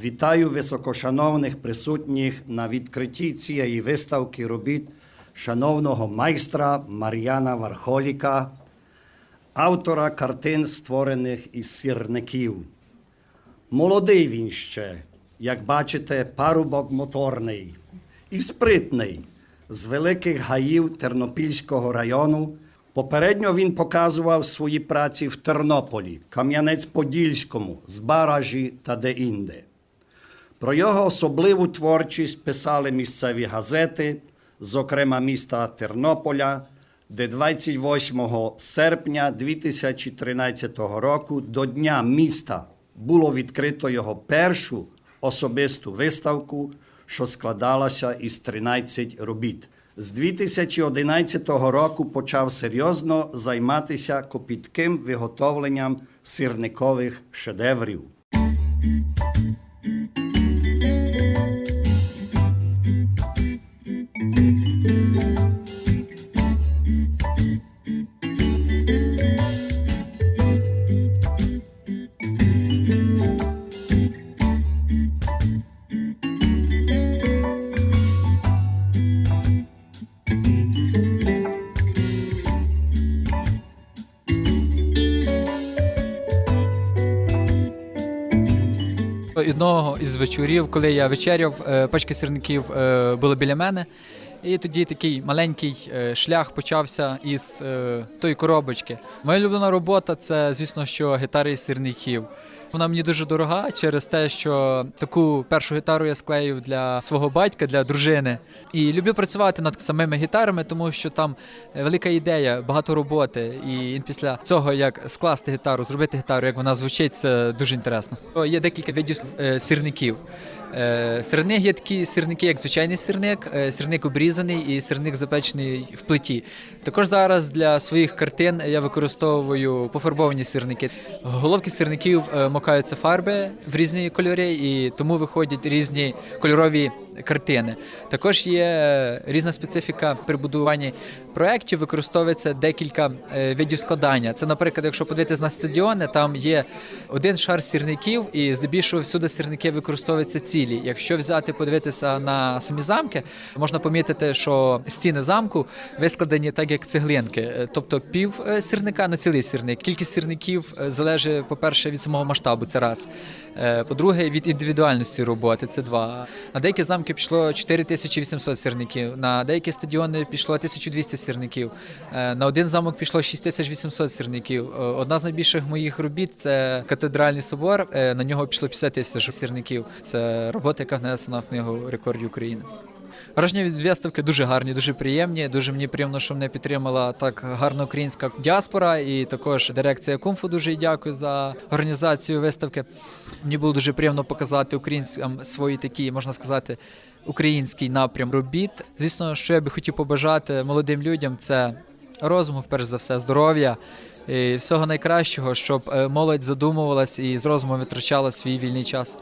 Вітаю високошановних присутніх на відкритті цієї виставки робіт шановного майстра Мар'яна Вархоліка, автора картин, створених із сірників. Молодий він ще, як бачите, парубок моторний і спритний з великих гаїв Тернопільського району. Попередньо він показував свої праці в Тернополі, Кам'янець-Подільському, Збаражі та де-інде. Про його особливу творчість писали місцеві газети, зокрема міста Тернополя, де 28 серпня 2013 року до Дня міста було відкрито його першу особисту виставку, що складалася із 13 робіт. З 2011 року почав серйозно займатися копітким виготовленням сирникових шедеврів. Одного із вечорів, коли я вечеряв, е, пачки сірників е, були біля мене. І тоді такий маленький е, шлях почався із тої коробочки. Моя улюблена робота це, звісно, що гітари і сірників. Вона мені дуже дорога через те, що таку першу гітару я склеїв для свого батька, для дружини. І люблю працювати над самими гітарами, тому що там велика ідея, багато роботи. І після цього, як скласти гітару, зробити гітару, як вона звучить, це дуже інтересно. Є декілька видів е, сірників. Е, Серед них є такі сирники, як звичайний сирник, е, сирник обрізаний і сирник запечений в плиті. Також зараз для своїх картин я використовую пофарбовані сирники. Головки сирників е, макаються фарби в різні кольори, і тому виходять різні кольорові картини. Також є е, різна специфіка при будуванні проєктів, використовується декілька е, видів складання. Це, наприклад, якщо подивитися на стадіони, там є один шар сірників, і здебільшого всюди сірники використовуються цілі. Якщо взяти подивитися на самі замки, можна помітити, що стіни замку вискладені так, як цеглинки, Е, тобто пів сірника на цілий сірник. Кількість сірників залежить, по-перше, від самого масштабу, це раз. По-друге, від індивідуальності роботи, це два. На деякі замки пішло 4800 сірників, на деякі стадіони пішло 1200 сірників, е, на один замок пішло 6800 сірників. Е, Одна з найбільших моїх робіт це катедральний собор. е, На нього пішло 50 тисяч сірників. Це робота, яка внесена в книгу рекордів України. Від виставки дуже гарні, дуже приємні. Дуже мені приємно, що мене підтримала так гарна українська діаспора, і також дирекція Кумфу. Дуже дякую за організацію виставки. Мені було дуже приємно показати українцям свої такі, можна сказати, український напрям робіт. Звісно, що я би хотів побажати молодим людям, це розуму, перш за все, здоров'я. І всього найкращого, щоб е, молодь задумувалась і з розумом витрачала свій вільний час.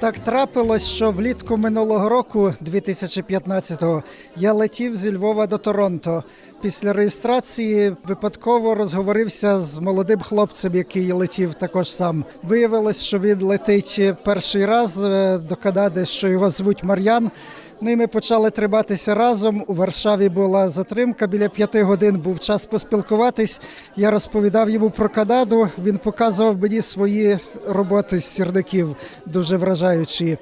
Так трапилось, що влітку минулого року, 2015-го, я летів зі Львова до Торонто. Після реєстрації випадково розговорився з молодим хлопцем, який летів також сам. Виявилось, що він летить перший раз е, до Канади, що його звуть Мар'ян. Ну і ми почали триматися разом. У Варшаві була затримка. Біля п'яти годин був час поспілкуватись. Я розповідав йому про Канаду. Він показував мені свої роботи з сірників, дуже вражаючі.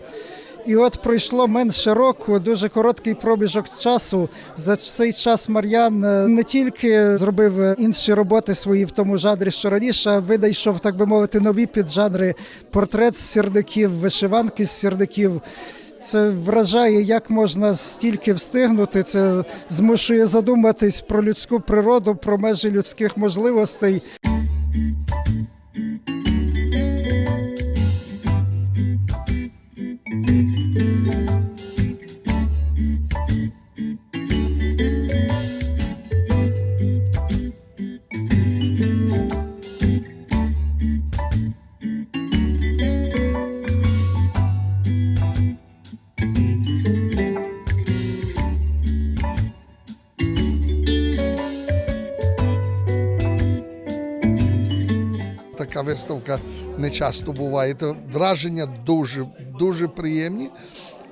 І от пройшло менше року, дуже короткий проміжок часу. За цей час Мар'ян е, не тільки зробив інші роботи свої в тому жанрі, що раніше, а видайшов, так би мовити, нові піджанри портрет з сірників, вишиванки з сірників. Це вражає, як можна стільки встигнути. Це змушує задуматись про людську природу, про межі людських можливостей. Виставка не часто буває. То враження дуже, дуже приємні.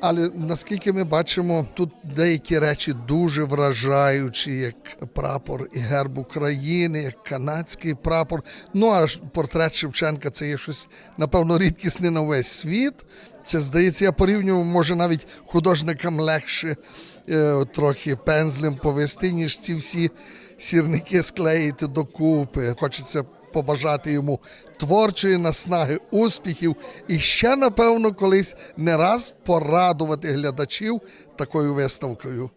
Але наскільки ми бачимо, тут деякі речі дуже вражаючі, як прапор і герб України, як канадський прапор. Ну а портрет Шевченка це є щось, напевно, рідкісне на весь світ. Це здається, я порівнював, може навіть художникам легше е, трохи пензлем повести, ніж ці всі сірники склеїти докупи. Хочеться побажати йому творчої наснаги, успіхів і ще, напевно, колись не раз порадувати глядачів такою виставкою.